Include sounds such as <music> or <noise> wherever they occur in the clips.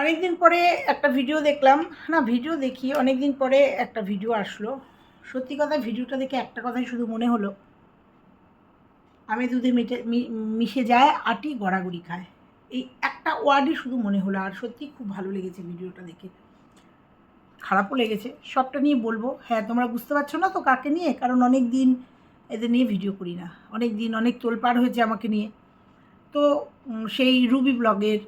অনেক দিন পরে একটা ভিডিও দেখলাম। না ভিডিও দেখি অনেক দিন পরে একটা ভিডিও আসলো। সত্যি কথা ভিডিওটা দেখে একটা কথাই শুধু মনে হলো। আমি দুধে মিটে মিশে যায়, আটি গড়াগড়ি খায়। এই একটা ওয়ার্ডই শুধু মনে হলো, আর সত্যি খুব ভালো লেগেছে ভিডিওটা দেখে। খারাপও লেগেছে। সবটা নিয়ে বলব হ্যাঁ তোমরা বুঝতে পারছ না তো কাকে নিয়ে? কারণ অনেক দিন এদের নিয়ে ভিডিও করি না। অনেক দিন অনেক তোলপাড় হয়েছে আমাকে নিয়ে। তো সেই রুবি ব্লগের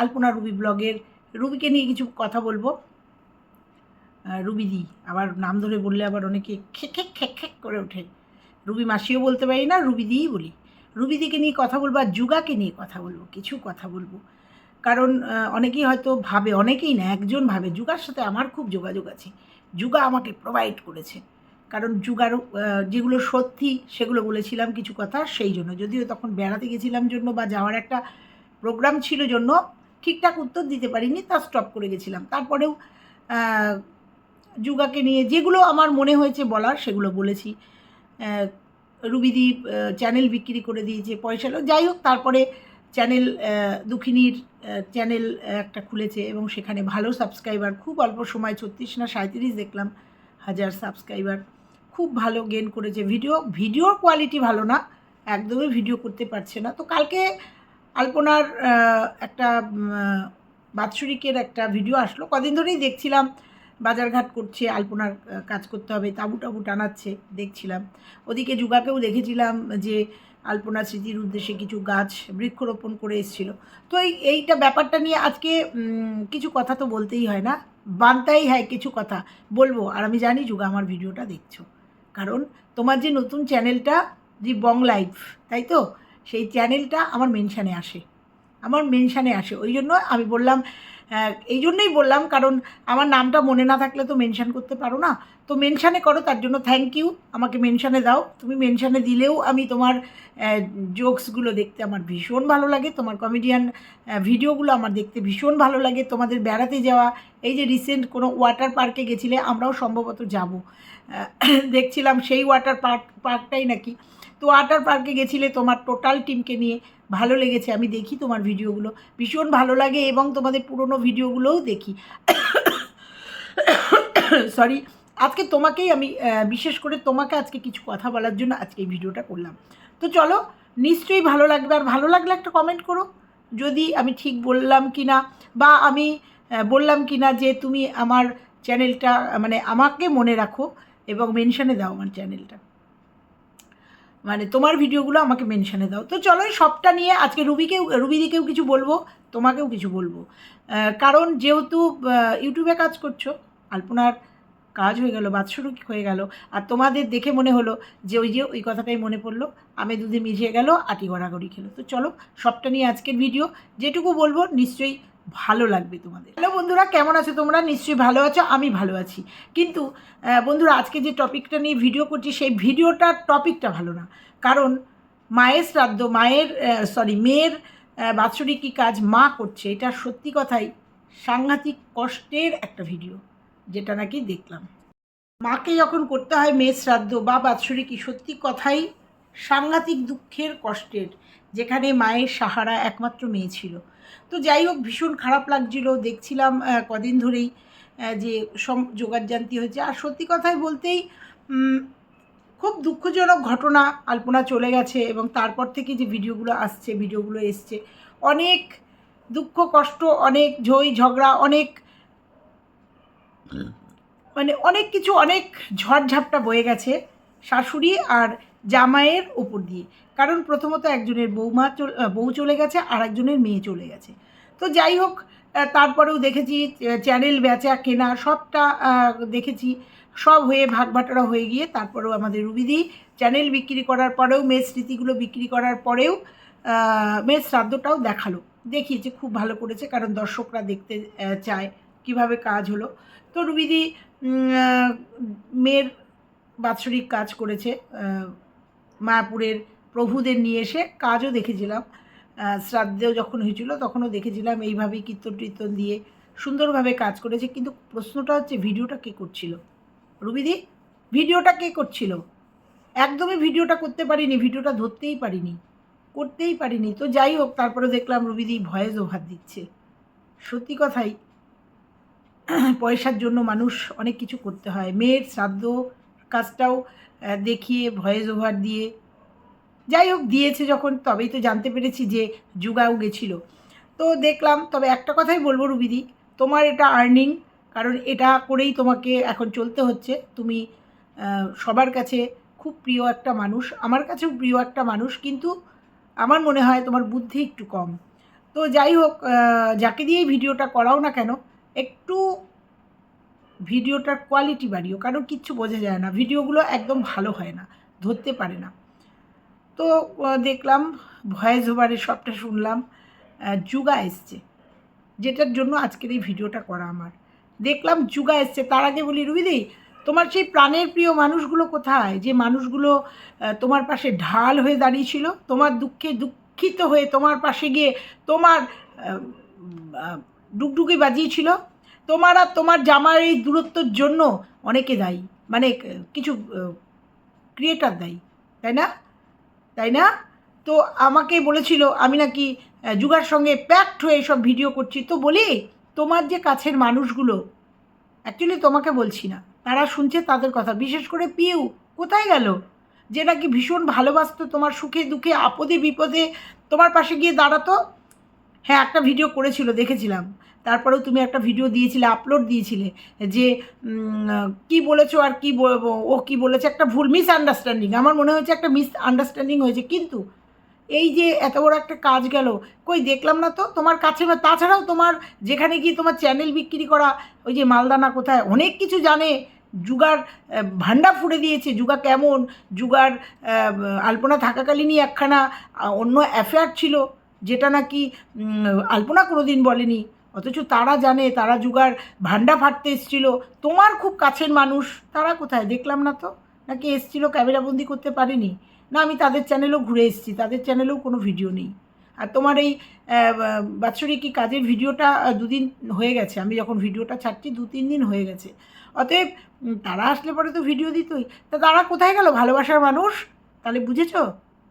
আলপনা রুবি ব্লগের রুবিকে নিয়ে কিছু কথা বলব। রুবিদি আবার নাম ধরে বললে আবার অনেকে খেক খেক খেক খেক করে ওঠে। রুবি মাসিও বলতে পারি না রুবিদিই বলি। রুবিদিকে নিয়ে কথা বলব আর যুগাকে নিয়ে কথা বলব, কিছু কথা বলব। কারণ অনেকেই হয়তো ভাবে, অনেকেই না, একজন ভাবে, যুগার সাথে আমার খুব যোগাযোগ আছে। যুগা আমাকে প্রোভাইড করেছে। কারণ যুগার যেগুলো সত্যি, সেগুলো বলেছিলাম কিছু কথা, সেই জন্য। যদিও তখন বেড়াতে গেছিলাম জন্য বা যাওয়ার একটা প্রোগ্রাম ছিল জন্য ঠিকঠাক উত্তর দিতে পারিনি তা স্টপ করে গেছিলাম। তারপরেও যুগাকে নিয়ে যেগুলো আমার মনে হয়েছে বলার সেগুলো বলেছি। আহ, চ্যানেল বিক্রি করে দিয়েছে পয়সা যাই হোক তারপরে চ্যানেল দুঃখিনীর চ্যানেল একটা খুলেছে এবং সেখানে ভালো সাবস্ক্রাইবার খুব অল্প সময় ছত্রিশ না সাঁত্রিশ দেখলাম হাজার সাবস্ক্রাইবার খুব ভালো গেন করেছে। ভিডিও ভিডিওর কোয়ালিটি ভালো না একদমই ভিডিও করতে পারছে না। তো কালকে আলপনার একটা বাৎসরিকের একটা ভিডিও আসলো। কদিন ধরেই দেখছিলাম, বাজারঘাট করছে, আলপনার কাজ করতে হবে, তাবু টাবু টানাচ্ছে, দেখছিলাম। ওদিকে যুগাকেও দেখেছিলাম যে আলপনা স্মৃতির উদ্দেশ্যে কিছু গাছ বৃক্ষরোপণ করে এসেছিল। তো এই, এইটা ব্যাপারটা নিয়ে আজকে কিছু কথা তো বলতেই হয় না, বানতাই হয় কিছু কথা। বলব, আর আমি জানি যুগা আমার ভিডিওটা দেখছ। কারণ তোমার যে নতুন চ্যানেলটা দি বং লাইফ, তাই তো? সেই চ্যানেলটা আমার মেনশানে আসে। আমার মেনশানে আসে। ওই জন্য আমি বললাম এই জন্যই বললাম, কারণ আমার নামটা মনে না থাকলে তো মেনশান করতে পারো না। তো মেনশানে করো, তার জন্য থ্যাংক ইউ আমাকে মেনশানে দাও। তুমি মেনশানে দিলেও আমি তোমার জোকসগুলো দেখতে আমার ভীষণ ভালো লাগে। তোমার কমেডিয়ান ভিডিওগুলো আমার দেখতে ভীষণ ভালো লাগে। তোমাদের বেড়াতে যাওয়া, এই যে রিসেন্ট কোনো ওয়াটার পার্কে গেছিলে, আমরাও সম্ভবত যাব। <coughs> দেখছিলাম সেই ওয়াটার পার্ক পার্কটাই নাকি। তো ওয়াটার পার্কে গেছিলে, তোমার টোটাল টিমকে নিয়ে। ভালো লেগেছে, আমি দেখি তোমার ভিডিওগুলো। ভীষণ ভালো লাগে এবং তোমাদের পুরনো ভিডিওগুলোও দেখি। সরি আজকে তোমাকেই আমি বিশেষ করে তোমাকে আজকে কিছু কথা বলার জন্য আজকে এই ভিডিওটা করলাম। তো চলো, নিশ্চয়ই ভালো লাগবে, আর ভালো লাগলে একটা কমেন্ট করো। যদি আমি ঠিক বললাম কি না বা আমি বললাম কি না যে তুমি আমার চ্যানেলটা মানে আমাকে মনে রাখো এবং মেনশানে দাও আমার চ্যানেলটা মানে তোমার ভিডিওগুলো আমাকে মেনশানে দাও। তো চলো সবটা নিয়ে আজকে রুবিকেও, রুবিদিকেও কিছু বলব, তোমাকেও কিছু বলব। কারণ যেহেতু ইউটিউবে কাজ করছ, আলপনার কাজ হয়ে গেল, বাৎসরিক হয়ে গেল, আর তোমাদের দেখে মনে হলো যে ওই যে ওই কথাটাই মনে পড়ল, আমি দুধে মিশিয়ে গেল, আটি গড়াগড়ি খেলো। তো চলো সবটা নিয়ে আজকের ভিডিও যেটুকু বলব, নিশ্চয়ই ভালো লাগবে তোমাদের। হ্যালো বন্ধুরা, কেমন আছো তোমরা? নিশ্চয়ই ভালো আছো, আমি ভালো আছি। কিন্তু বন্ধুরা, আজকে যে টপিকটা নিয়ে ভিডিও করছি, সেই ভিডিওটার টপিকটা ভালো না। কারণ, মায়ের শ্রাদ্ধ, মায়ের সরি মেয়ের বাৎসরিক কী কাজ মা করছে, এটা সত্যি কথাই সাংঘাতিক কষ্টের একটা ভিডিও, যেটা নাকি দেখলাম। মাকে যখন করতে হয় মেয়ের শ্রাদ্ধ বা বাৎসরিকী সত্যি কথাই সাংঘাতিক দুঃখের কষ্টের। যেখানে মায়ের সাহারা একমাত্র মেয়ে ছিল। তো যাই হোক ভীষণ খারাপ লাগছিল। দেখছিলাম কদিন ধরেই যে সম যোগাযান্তি হয়েছে। আর সত্যি কথাই বলতেই খুব দুঃখজনক ঘটনা আলপনা চলে গেছে এবং তারপর থেকে যে ভিডিওগুলো আসছে, ভিডিওগুলো এসছে, অনেক দুঃখ, কষ্ট, অনেক ঝই, ঝগড়া, অনেক মানে অনেক কিছু, অনেক ঝড়ঝাপটা বয়ে গেছে শাশুড়ি আর জামাইয়ের ওপর দিয়ে। কারণ প্রথমত একজনের বৌমা বউ চলে গেছে আর একজনের মেয়ে চলে গেছে। তো যাই হোক তারপরেও দেখেছি চ্যানেল বেচা কেনা সবটা দেখেছি। সব হয়ে ভাগ বাটোয়ারা হয়ে গিয়ে তারপরেও আমাদের রুবিদি চ্যানেল বিক্রি করার পরেও, মেয়ের স্মৃতিগুলো বিক্রি করার পরেও মেয়ের শ্রাদ্ধটাও দেখাল। দেখিয়েছে, খুব ভালো করেছে, কারণ দর্শকরা দেখতে চায় কীভাবে কাজ হলো। তো রুবিদি মেয়ের বাৎসরিক কাজ করেছে মায়াপুরের প্রভুদের নিয়ে এসে কাজও দেখেছিলাম। শ্রাদ্ধেও যখন হয়েছিল তখনও দেখেছিলাম এইভাবেই কীর্তন টীর্তন দিয়ে সুন্দরভাবে কাজ করেছে। কিন্তু প্রশ্নটা হচ্ছে, ভিডিওটা কে করছিল? রুবিদি ভিডিওটা কে করছিল? একদমই ভিডিওটা করতে পারিনি, ভিডিওটা ধরতেই পারিনি, করতেই পারিনি। তো যাই হোক, তারপরে দেখলাম রুবিদি ভয়েস ওভার দিচ্ছে। সত্যি কথাই, পয়সার জন্য মানুষ অনেক কিছু করতে হয়। মেয়ের শ্রাদ্ধ কাজটাও দেখিয়ে ভয়েস ওভার দিয়ে। যাই হোক, দিয়েছে যখন, তবেই তো জানতে পেরেছি যে যুগাও গেছিল। তো দেখলাম, তবে একটা কথাই বলব রুবিদি, তোমার এটা আর্নিং কারণ এটা করেই তোমাকে এখন চলতে হচ্ছে। তুমি সবার কাছে খুব প্রিয় একটা মানুষ, আমার কাছেও প্রিয় একটা মানুষ, কিন্তু আমার মনে হয় তোমার বুদ্ধি একটু কম। তো যাই হোক যাকে দিয়েই ভিডিওটা করাও না কেন, একটু ভিডিওটার কোয়ালিটি বাড়িও। কারণ কিচ্ছু বোঝা যায় না। ভিডিওগুলো একদম ভালো হয় না। ধরতে পারে না। তো দেখলাম, ভয়েস ওভারে সবটা শুনলাম যুগা এসছে। যেটার জন্য আজকের এই ভিডিওটা করা আমার। দেখলাম যুগা এসছে। তার আগে বলি, রুবিদি, তোমার সেই প্রাণের প্রিয় মানুষগুলো কোথায়? যে মানুষগুলো তোমার পাশে ঢাল হয়ে দাঁড়িয়েছিল, তোমার দুঃখে দুঃখিত হয়ে তোমার পাশে গিয়ে তোমার ডুগডুগি বাজিয়েছিল তোমার আর তোমার জামার এই দূরত্বর জন্য অনেকে দায়ী। মানে কিছু ক্রিয়েটার দায়ী। তাই না? তাই না? তো আমাকে বলেছিল, আমি নাকি যুগার সঙ্গে প্যাকড হয়ে সব ভিডিও করছি। তো বলি, তোমার যে কাছের মানুষগুলো অ্যাকচুয়ালি তোমাকে বলছি না। তারা শুনছে তাদের কথা। বিশেষ করে পিউ, কোথায় গেল? যে নাকি ভীষণ ভালোবাসতো তোমার সুখে দুঃখে, আপদে বিপদে তোমার পাশে গিয়ে দাঁড়াতো? হ্যাঁ একটা ভিডিও করেছিল, দেখেছিলাম। তারপরেও তুমি একটা ভিডিও দিয়েছিলে আপলোড দিয়েছিলে, যে কি বলেছ আর কি ও কি বলেছে, একটা ভুল মিস আন্ডারস্ট্যান্ডিং আমার মনে হয়েছে একটা মিস আন্ডারস্ট্যান্ডিং হয়েছে, কিন্তু এই যে এত বড় একটা কাজ গেল, কই দেখলাম না তো, তোমার কাছে বা তাছাড়াও তোমার যেখানে গিয়ে তোমার চ্যানেল বিক্রি করা, ওই যে মালদানা কোথায়, অনেক কিছু জানে, যুগার ভান্ডা ফুড়ে দিয়েছে, যুগা কেমন, যুগার আলপনা থাকাকালীনই একখানা অন্য অ্যাফেয়ার ছিল, যেটা নাকি আলপনা কোনোদিন বলেনি অথচ তারা জানে, তারা যুগার ভান্ডা ফাটতে এসছিল। তোমার খুব কাছের মানুষ। তারা কোথায়? দেখলাম না তো? নাকি এসছিল ক্যামেরাবন্দি করতে পারেনি? না, আমি তাদের চ্যানেলেও ঘুরে এসেছি। তাদের চ্যানেলেও কোনো ভিডিও নেই। আর তোমার এই বাৎসরিক কাজের ভিডিওটা দুদিন হয়ে গেছে? আমি যখন ভিডিওটা ছাড়ছি দু তিন দিন হয়ে গেছে। অতএব তারা আসলে পরে তো ভিডিও দিতই। তা তারা কোথায় গেল? ভালোবাসার মানুষ? তাহলে বুঝেছ?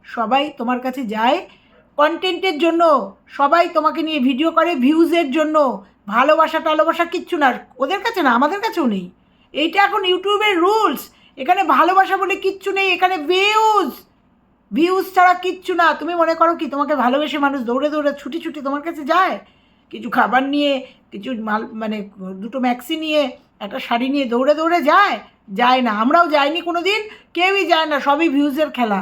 সবাই তোমার কাছে যায়। কন্টেন্টের জন্য সবাই তোমাকে নিয়ে ভিডিও করে ভিউজের জন্য। ভালোবাসা টালোবাসা কিচ্ছু না, ওদের কাছে না, আমাদের কাছেও নেই। এইটা এখন ইউটিউবের রুলস এখানে ভালোবাসা বলে কিচ্ছু নেই, এখানে ভিউজ ভিউজ ছাড়া কিচ্ছু না। তুমি মনে করো কি, তোমাকে ভালোবেসে মানুষ দৌড়ে দৌড়ে ছুটি ছুটি তোমার কাছে যায়? কিছু খাবার নিয়ে, কিছু মাল মানে দুটো ম্যাক্সি নিয়ে, একটা শাড়ি নিয়ে দৌড়ে দৌড়ে যায়? যায় না, আমরাও যাইনি কোনো দিন কেউই যায় না, সবই ভিউজের খেলা।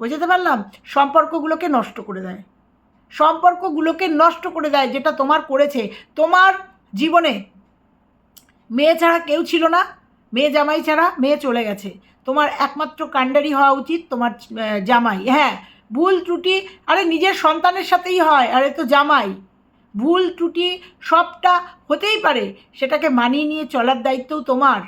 বুঝতে পারলাম? সম্পর্কগুলোকে নষ্ট করে দেয়। সম্পর্কগুলোকে নষ্ট করে দেয় যেটা তোমার করেছে। তোমার জীবনে মেয়ে ছাড়া কেউ ছিল না, মেয়ে জামাই ছাড়া মেয়ে চলে গেছে। তোমার একমাত্র কাণ্ডারি হওয়া উচিত তোমার জামাই। হ্যাঁ ভুল ত্রুটি, আরে নিজের সন্তানের সাথেই হয়, আরে তো জামাই। ভুল ত্রুটি সবটা হতেই পারে, সেটাকে মানিয়ে নিয়ে চলার দায়িত্বও তোমার।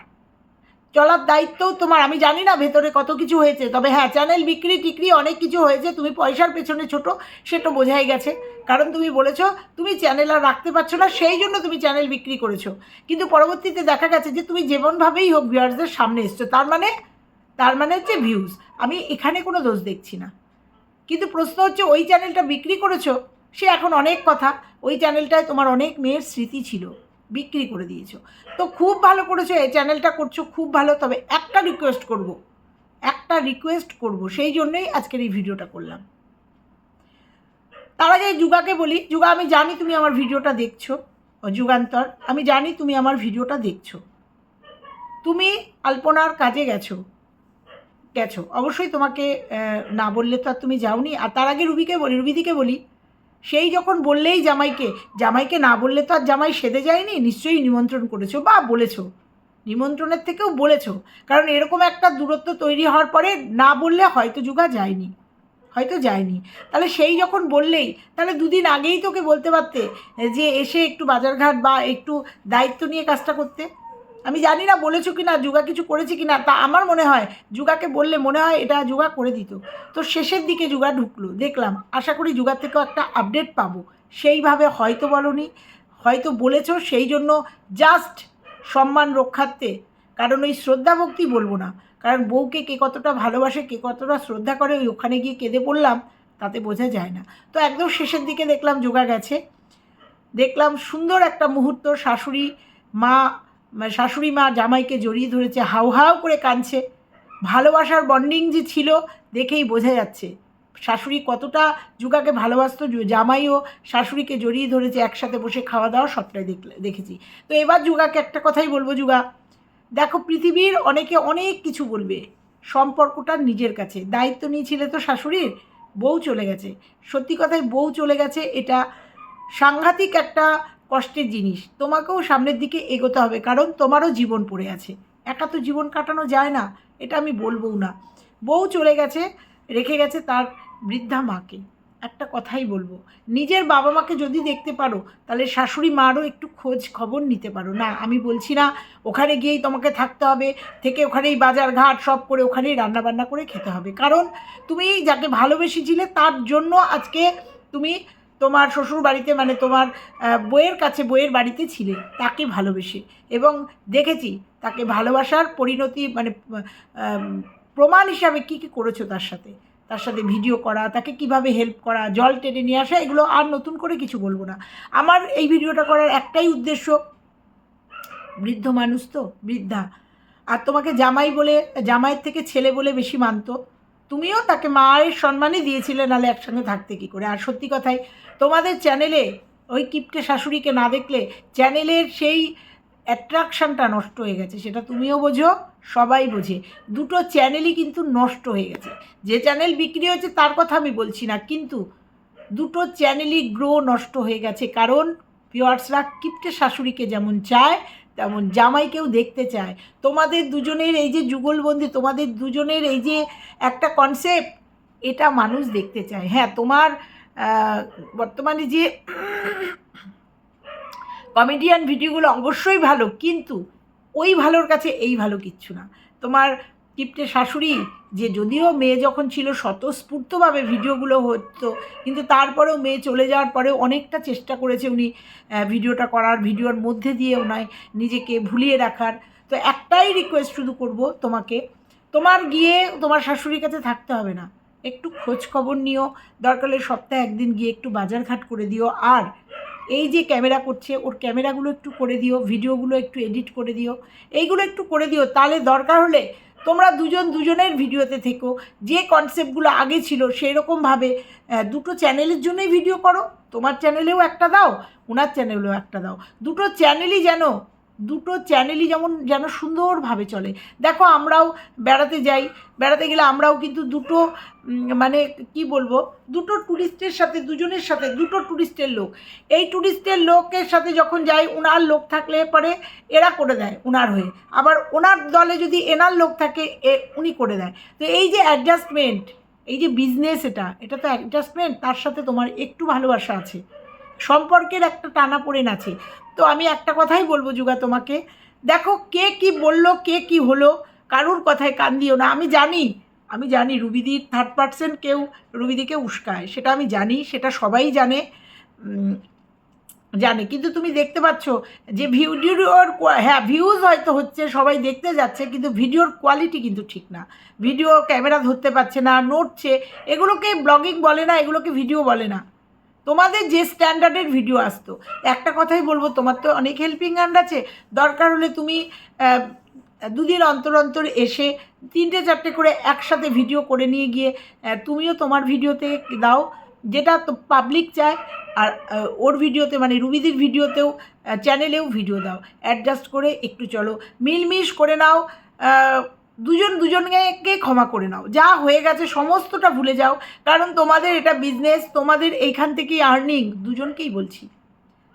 চলার দায়িত্বও তোমার, আমি জানি না ভেতরে কত কিছু হয়েছে, তবে হ্যাঁ চ্যানেল বিক্রি, টিক্রি অনেক কিছু হয়েছে, তুমি পয়সার পেছনে ছোট সেটা বোঝাই গেছে। কারণ তুমি বলেছ, তুমি চ্যানেল আর রাখতে পারছ না, সেই জন্য তুমি চ্যানেল বিক্রি করেছ। কিন্তু পরবর্তীতে দেখা গেছে যে তুমি যেমনভাবেই হোক ভিউয়ার্সদের সামনে এসছো, তার মানে তার মানে হচ্ছে ভিউজ আমি এখানে কোনো দোষ দেখছি না। কিন্তু প্রশ্ন হচ্ছে, ওই চ্যানেলটা বিক্রি করেছ, সে এখন অনেক কথা। ওই চ্যানেলটায় তোমার অনেক মেয়ের স্মৃতি ছিল। বিক্রি করে দিয়েছ। তো খুব ভালো করেছ, এই চ্যানেলটা করছ খুব ভালো, তবে একটা রিকোয়েস্ট করব। একটা রিকোয়েস্ট করব, সেই জন্যই আজকের এই ভিডিওটা করলাম। তার আগে যুগাকে বলি, যুগা, আমি জানি তুমি আমার ভিডিওটা দেখছ যুগান্তর, আমি জানি তুমি আমার ভিডিওটা দেখছ। তুমি আলপনার কাজে গেছো গেছো। অবশ্যই তোমাকে না বললে তো আর তুমি যাওনি। আর তার আগে রুবিকে বলি, রুবিদিকে বলি সেই যখন বললেই জামাইকে জামাইকে না বললে তো আর জামাই সেদে যায়নি? নিশ্চয়ই নিমন্ত্রণ করেছ বা বলেছ। নিমন্ত্রণের থেকেও বলেছ। কারণ এরকম একটা দূরত্ব তৈরি হওয়ার পরে না বললে হয়তো যুগা যায়নি। হয়তো যায়নি। তাহলে সেই যখন বললেই, তাহলে দুদিন আগেই তোকে বলতে পারতে যে এসে একটু বাজারঘাট বা একটু দায়িত্ব নিয়ে কাজটা করতে। আমি জানি না বলেছ কি না যুগা কিছু করেছে কি না তা আমার মনে হয়, যুগাকে বললে মনে হয় এটা যুগা করে দিত। তো শেষের দিকে যুগা ঢুকলো, দেখলাম, আশা করি যুগার থেকেও একটা আপডেট পাবো। সেইভাবে হয়তো বলনি, হয়তো বলেছ, সেই জন্য জাস্ট সম্মান রক্ষার্থে, কারণ ওই শ্রদ্ধা ভক্তি বলব না, কারণ বউকে কে কতটা ভালোবাসে, কে কতটা শ্রদ্ধা করে, ওই ওখানে গিয়ে কেঁদে পড়লাম, তাতে বোঝা যায় না। তো একদম শেষের দিকে দেখলাম যোগা গেছে, দেখলাম সুন্দর একটা মুহূর্ত, শাশুড়ি, মা শাশুড়ি মা জামাইকে জড়িয়ে ধরেছে, হাউ হাউ করে কাঁদছে। ভালোবাসার বন্ডিং যে ছিল দেখেই বোঝা যাচ্ছে। শাশুড়ি কতটা যুগাকে ভালোবাসতো জামাইও শাশুড়িকে জড়িয়ে ধরেছে, একসাথে বসে খাওয়া দাওয়া সবটাই দেখলে, দেখেছি। তো এবার যুগাকে একটা কথাই বলব যুগা, দেখো পৃথিবীর অনেকে অনেক কিছু বলবে, সম্পর্কটা নিজের কাছে। দায়িত্ব নিয়েছিলে তো শাশুড়ির, বউ চলে গেছে। সত্যি কথায় বউ চলে গেছে, এটা সাংঘাতিক একটা কষ্টের জিনিস। তোমাকেও সামনের দিকে এগোতে হবে, কারণ তোমারও জীবন পড়ে আছে। একা তো জীবন কাটানো যায় না, এটা আমি বলবও না। বউ চলে গেছে, রেখে গেছে তার বৃদ্ধা মাকে। একটা কথাই বলব, নিজের বাবা মাকে যদি দেখতে পারো, তাহলে শাশুড়ি মারও একটু খোঁজ খবর নিতে পারো। না, আমি বলছি না, ওখানে গিয়েই তোমাকে থাকতে হবে, থেকে ওখানেই বাজার ঘাট সব করে ওখানেই রান্নাবান্না করে খেতে হবে। কারণ তুমি যাকে ভালোবেসেছিলে তার জন্য আজকে তুমি তোমার শ্বশুর বাড়িতে মানে তোমার বইয়ের কাছে বইয়ের বাড়িতে ছিলে, তাকে ভালোবেসে। এবং দেখেছি তাকে ভালোবাসার পরিণতি মানে প্রমাণ হিসাবে কী কী করেছ তার সাথে। তার সাথে ভিডিও করা, তাকে কীভাবে হেল্প করা, জল টেনে নিয়ে আসা, এগুলো আর নতুন করে কিছু বলব না। আমার এই ভিডিওটা করার একটাই উদ্দেশ্য, বৃদ্ধ মানুষ তো, বৃদ্ধা। আর তোমাকে জামাই বলে, জামাইয়ের থেকে ছেলে বলে বেশি মানতো। তুমিও তাকে মায়ের সম্মানই দিয়েছিলে নাহলে একসঙ্গে থাকতে কী করে? আর সত্যি কথাই তোমাদের চ্যানেলে ওই কিপটে শাশুড়িকে না দেখলে চ্যানেলের সেই অ্যাট্রাকশানটা নষ্ট হয়ে গেছে, সেটা তুমিও বোঝো, সবাই বোঝে। দুটো চ্যানেলই কিন্তু নষ্ট হয়ে গেছে। যে চ্যানেল বিক্রি হয়েছে তার কথা আমি বলছি না, কিন্তু দুটো চ্যানেলই গ্রো নষ্ট হয়ে গেছে। কারণ ভিওয়ার্সরা কিপটে শাশুড়িকে যেমন চায় তেমন জামাইকেও দেখতে চায়। তোমাদের দুজনের এই যে যুগলবন্দি তোমাদের দুজনের এই যে একটা কনসেপ্ট এটা মানুষ দেখতে চায়। হ্যাঁ তোমার বর্তমানে যে কমেডিয়ান ভিডিওগুলো অবশ্যই ভালো, কিন্তু ওই ভালোর কাছে এই ভালো কিচ্ছু না। তোমার কিপ্টে শাশুড়ি, যে যদিও মেয়ে যখন ছিল স্বতঃস্ফূর্তভাবে ভিডিওগুলো হতো, কিন্তু তারপরেও মেয়ে চলে যাওয়ার পরেও অনেকটা চেষ্টা করেছে উনি ভিডিওটা করার, ভিডিওর মধ্যে দিয়ে ওনায় নিজেকে ভুলিয়ে রাখার। তো একটাই রিকোয়েস্ট শুধু করব তোমাকে, তোমার গিয়ে তোমার শাশুড়ির কাছে থাকতে হবে না। একটু খোঁজ খবর নিও, দরকার হলে সপ্তাহে একদিন গিয়ে একটু বাজারঘাট করে দিও। আর এই যে ক্যামেরা করছে, ওর ক্যামেরাগুলো একটু করে দিও, ভিডিওগুলো একটু এডিট করে দিও। এইগুলো একটু করে দিও, তাহলে দরকার হলে তোমরা দুজন দুজনের ভিডিওতে থেকো। যে কনসেপ্টগুলো আগে ছিল সেই রকমভাবে দুটো চ্যানেলের জন্যই ভিডিও করো। তোমার চ্যানেলেও একটা দাও, ওনার চ্যানেলেও একটা দাও। দুটো চ্যানেলই যেন দুটো চ্যানেলই যেমন, যেন সুন্দরভাবে চলে। দেখো আমরাও বেড়াতে যাই, বেড়াতে গেলে আমরাও কিন্তু দুটো মানে কি বলব, দুটো ট্যুরিস্টের সাথে, দুজনের সাথে, দুটো ট্যুরিস্টের লোক। এই ট্যুরিস্টের লোকের সাথে যখন যাই ওনার লোক থাকলে পরে এরা করে দেয় ওনার হয়ে। আবার ওনার দলে যদি এনার লোক থাকে, এ, উনি করে দেয়। তো এই যে অ্যাডজাস্টমেন্ট এই যে বিজনেস এটা এটা তো অ্যাডজাস্টমেন্ট তার সাথে তোমার একটু ভালোবাসা আছে। সম্পর্কের একটা টানা পড়েন আছে। তো আমি একটা কথাই বলব যুগা তোমাকে। দেখো কে কি বলল, কে কি হলো, কারুর কথায় কান দিও না। আমি জানি আমি জানি রুবিদির থার্ড পার্সন কেউ রুবিদিকে উস্কায়, সেটা আমি জানি, সেটা সবাই জানে জানে। কিন্তু তুমি দেখতে পাচ্ছ যে ভিডিওর হ্যাঁ ভিউজ হয়তো হচ্ছে, সবাই দেখতে যাচ্ছে, কিন্তু ভিডিওর কোয়ালিটি কিন্তু ঠিক না। ভিডিও ক্যামেরা ধরতে পারছে না, নড়ছে, এগুলোকে ব্লগিং বলে না, এগুলোকে ভিডিও বলে না। তোমাদের যে স্ট্যান্ডার্ডের ভিডিও আসতো, একটা কথাই বলব, তোমার তো অনেক হেল্পিং হ্যান্ড আছে, দরকার হলে তুমি দুদিন অন্তর অন্তর এসে তিনটে চারটে করে একসাথে ভিডিও করে নিয়ে গিয়ে তুমিও তোমার ভিডিওতে দাও, যেটা তো পাবলিক চায়, আর ওর ভিডিওতে মানে রুবিদির ভিডিওতেও চ্যানেলেও ভিডিও দাও অ্যাডজাস্ট করে একটু চলো, মিলমিশ করে নাও দুজন দুজনকে ক্ষমা করে নাও। যা হয়ে গেছে, সমস্তটা ভুলে যাও। কারণ তোমাদের এটা বিজনেস তোমাদের এইখান থেকেই আর্নিং দুজনকেই বলছি।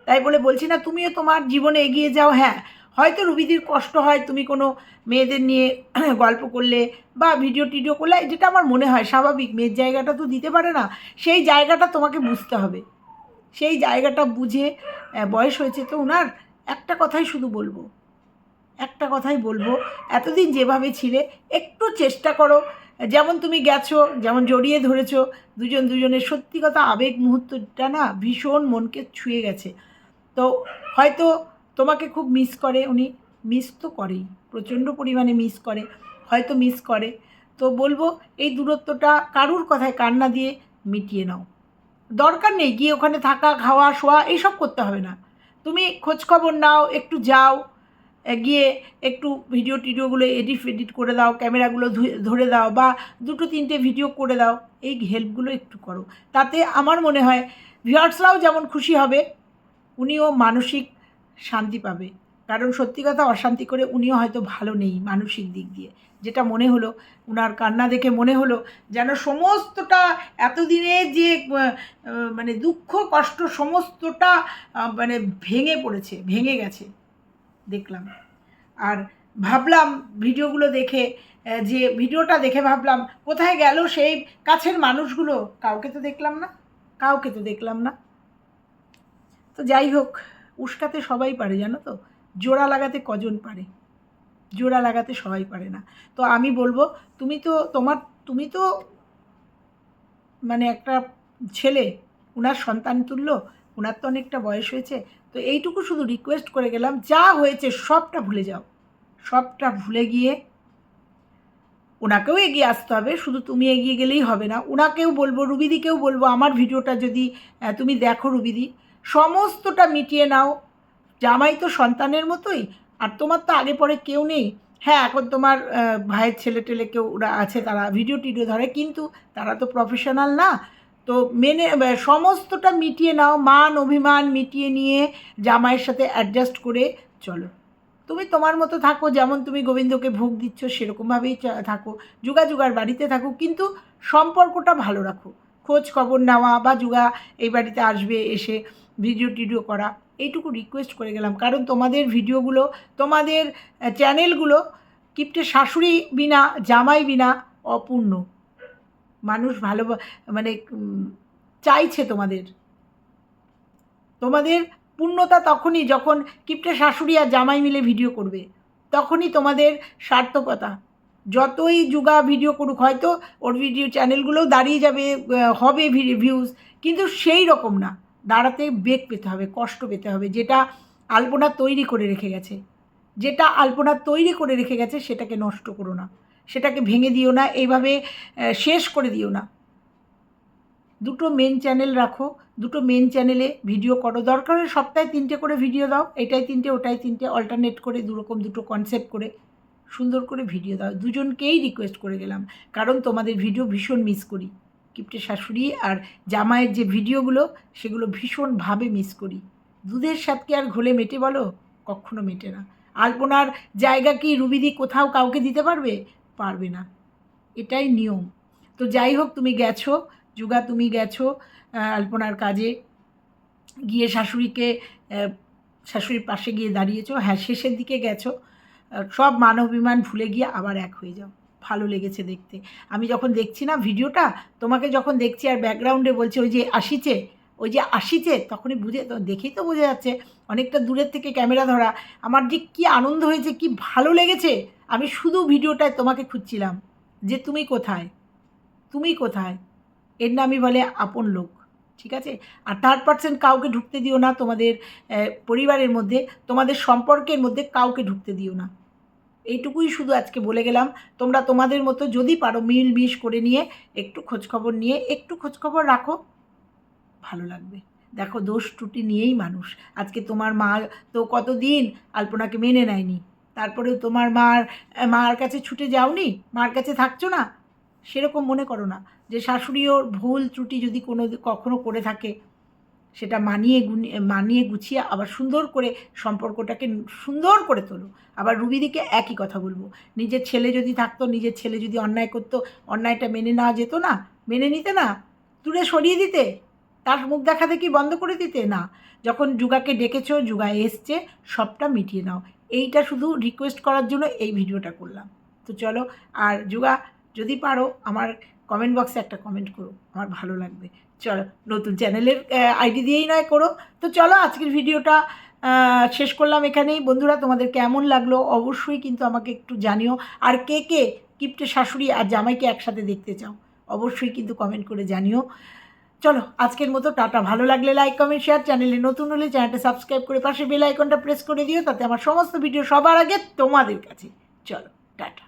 তাই বলে বলছি না, তুমিও তোমার জীবনে এগিয়ে যাও হ্যাঁ। হয়তো রুবিদির কষ্ট হয়, তুমি কোনো মেয়েদের নিয়ে <clears throat> গল্প করলে বা ভিডিও টিডিও করলে, যেটা আমার মনে হয় স্বাভাবিক, মেয়ের জায়গাটা তো দিতে পারে না, সেই জায়গাটা তোমাকে বুঝতে হবে। সেই জায়গাটা বুঝে বয়স হয়েছে তো ওনার একটা কথাই শুধু বলব। একটা কথাই বলব, এতদিন যেভাবে ছিলে, একটু চেষ্টা করো। যেমন তুমি গেছো, যেমন জড়িয়ে ধরেছো, দুজন দুজনের সত্যি কথা আবেগ মুহূর্তটা না ভীষণ মনকে ছুঁয়ে গেছে। তো হয়তো তোমাকে খুব মিস করে, উনি মিস তো করেই, প্রচণ্ড পরিমাণে মিস করে, হয়তো মিস করে। তো বলব, এই দূরত্বটা কারুর কথায় কান্না দিয়ে মিটিয়ে নাও। দরকার নেই, গিয়ে ওখানে থাকা, খাওয়া, শোয়া, এইসব করতে হবে না। তুমি খোঁজখবর নাও, একটু যাও গিয়ে একটু ভিডিও টিডিওগুলো এডিট ফেডিট করে দাও ক্যামেরাগুলো ধরে দাও বা দুটো, তিনটে ভিডিও করে দাও, এই হেল্পগুলো একটু করো। তাতে আমার মনে হয় ভিউয়ার্সরাও যেমন খুশি হবে, উনিও মানসিক শান্তি পাবে। কারণ সত্যি কথা অশান্তি করে উনিও হয়তো ভালো নেই মানসিক দিক দিয়ে। যেটা মনে হলো, উনার কান্না দেখে মনে হলো, যেন সমস্তটা এতদিনে যে মানে দুঃখ, কষ্ট সমস্তটা মানে ভেঙে পড়েছে, ভেঙে গেছে। দেখলাম। আর ভাবলাম ভিডিওগুলো দেখে যে ভিডিওটা দেখে ভাবলাম, কোথায় গেল সেই কাছের মানুষগুলো? কাউকে তো দেখলাম না, কাউকে তো দেখলাম না। তো যাই হোক, উস্কাতে সবাই পারে, জানো তো? জোড়া লাগাতে কজন পারে? জোড়া লাগাতে সবাই পারে না। তো আমি বলব, তুমি তো তোমার, তুমি তো মানে একটা ছেলে ওনার সন্তান তুল্য ওনার তো অনেকটা বয়স হয়েছে, তো এইটুকু শুধু রিকোয়েস্ট করে গেলাম, যা হয়েছে সবটা ভুলে যাও। সবটা ভুলে গিয়ে ওনাকেও এগিয়ে আসতে হবে, শুধু তুমি এগিয়ে গেলেই হবে না। ওনাকেও বলব, রুবিদিকেও বলব, আমার ভিডিওটা যদি তুমি দেখো রুবিদি, সমস্তটা মিটিয়ে নাও। জামাই তো সন্তানের মতোই, আর তোমার তো আগে পরে কেউ নেই। হ্যাঁ এখন তোমার ভাইয়ের ছেলে টেলে কেউ ওরা আছে, তারা ভিডিও টিডিও ধরে, কিন্তু তারা তো প্রফেশনাল না। তো মেনে সমস্তটা মিটিয়ে নাও, মান, অভিমান মিটিয়ে নিয়ে জামাইয়ের সাথে অ্যাডজাস্ট করে চলো। তুমি তোমার মতো থাকো, যেমন তুমি গোবিন্দকে ভোগ দিচ্ছ, সেরকমভাবেই থাকো যুগা যুগার বাড়িতে থাকো, কিন্তু সম্পর্কটা ভালো রাখো। খোঁজ খবর নেওয়া বা যুগা এই বাড়িতে আসবে, এসে ভিডিও টিডিও করা, এইটুকু রিকোয়েস্ট করে গেলাম। কারণ তোমাদের ভিডিওগুলো, তোমাদের চ্যানেলগুলো কিপ্টে শাশুড়ি বিনা, জামাই বিনা অপূর্ণ। মানুষ ভালো মানে চাইছে তোমাদের। তোমাদের পূর্ণতা তখনই যখন কিপ্টে শাশুড়ি আর জামাই মিলে ভিডিও করবে, তখনই তোমাদের সার্থকতা। যতই যুগা ভিডিও করুক, হয়তো ওর ভিডিও চ্যানেলগুলোও দাঁড়িয়ে যাবে হবে ভিউজ কিন্তু সেই রকম না। দাঁড়াতে বেগ পেতে হবে, কষ্ট পেতে হবে। যেটা আলপনা তৈরি করে রেখে গেছে, যেটা আলপনা তৈরি করে রেখে গেছে, সেটাকে নষ্ট করো না। সেটাকে ভেঙে দিও না, এইভাবে শেষ করে দিও না। দুটো মেন চ্যানেল রাখো, দুটো মেন চ্যানেলে ভিডিও করো। দরকার হলে সপ্তাহে তিনটে করে ভিডিও দাও, এটাই তিনটে, ওটাই তিনটে অল্টারনেট করে দুরকম দুটো কনসেপ্ট করে, সুন্দর করে ভিডিও দাও। দুজনকেই রিকোয়েস্ট করে গেলাম, কারণ তোমাদের ভিডিও ভীষণ মিস করি। কিপ্টে শাশুড়ি আর জামাইয়ের যে ভিডিওগুলো সেগুলো ভীষণভাবে মিস করি। দুধের স্বাদকে আর ঘোলে মেটে বলো? কখনো মেটে না। আলপনার জায়গা কি রুবিদি কোথাও কাউকে দিতে পারবে? পারবে না। এটাই নিয়ম। তো যাই হোক, তুমি গেছো, যুগা তুমি গেছো আলপনার কাজে। গিয়ে শাশুড়িকে শাশুড়ির পাশে গিয়ে দাঁড়িয়েছো। হ্যাঁ শেষের দিকে গেছো। সব মান অভিমান ভুলে গিয়ে আবার এক হয়ে যাও। ভালো লেগেছে দেখতে। আমি যখন দেখছি না ভিডিওটা, তোমাকে যখন দেখছি আর ব্যাকগ্রাউন্ডে বলছে, ওই যে আসিছে ওই যে আসিছে তখনই বুঝে, তো দেখেই তো বোঝা যাচ্ছে, অনেকটা দূরের থেকে ক্যামেরা ধরা। আমার যে কী আনন্দ হয়েছে, কি ভালো লেগেছে, আমি শুধু ভিডিওটায় তোমাকে খুঁজছিলাম যে তুমি কোথায়? তুমি কোথায়? এর নামই বলে আপন লোক, ঠিক আছে? আর থার্ড পার্সেন্ট কাউকে ঢুকতে দিও না তোমাদের পরিবারের মধ্যে, তোমাদের সম্পর্কের মধ্যে কাউকে ঢুকতে দিও না। এইটুকুই শুধু আজকে বলে গেলাম। তোমরা তোমাদের মতো যদি পারো মিল মিশ করে নিয়ে, একটু খোঁজখবর নিয়ে, একটু খোঁজখবর রাখো। ভালো লাগবে। দেখো, দোষ ত্রুটি নিয়েই মানুষ। আজকে তোমার মা তো কতদিন আলপনাকে মেনে নেয়নি? তারপরেও তোমার মার মার কাছে ছুটে যাওনি? মার কাছে থাকছো না? সেরকম মনে করো না যে শাশুড়িও ভুল ত্রুটি যদি কোনো কখনো করে থাকে, সেটা মানিয়ে গুনি- মানিয়ে গুছিয়ে আবার সুন্দর করে সম্পর্কটাকে সুন্দর করে তোলো। আবার রুবিদিকে একই কথা বলব। নিজের ছেলে যদি থাকতো, নিজের ছেলে যদি অন্যায় করতো, অন্যায়টা মেনে নেওয়া যেত না, মেনে নিতে না, দূরে সরিয়ে দিতে। তার মুখ দেখা দেখি বন্ধ করে দিতে? না। যখন যুগাকে ডেকেছো, যুগা এসছে, সবটা মিটিয়ে নাও। এইটা শুধু রিকোয়েস্ট করার জন্য এই ভিডিওটা করলাম। তো চলো, আর যুগা, যদি পারো, আমার কমেন্ট বক্সে একটা কমেন্ট করো। আমার ভালো লাগবে। চলো, নতুন চ্যানেলের আইডি দিয়েই নয়, করো। তো চলো, আজকের ভিডিওটা শেষ করলাম এখানেই। বন্ধুরা, তোমাদের কেমন লাগল? অবশ্যই কিন্তু আমাকে একটু জানিও। আর কে কে কিপ্টে শাশুড়ি আর জামাইকে একসাথে দেখতে চাও? অবশ্যই কিন্তু কমেন্ট করে জানিও। চলো, আজকের মতো টাটা। ভালো লাগলে লাইক কমেন্ট শেয়ার চ্যানেলে নতুন হলে চ্যানেলটা সাবস্ক্রাইব করে পাশে বেল আইকনটা প্রেস করে দিও, তাতে আমার সমস্ত ভিডিও সবার আগে তোমাদের কাছে। চলো, টাটা।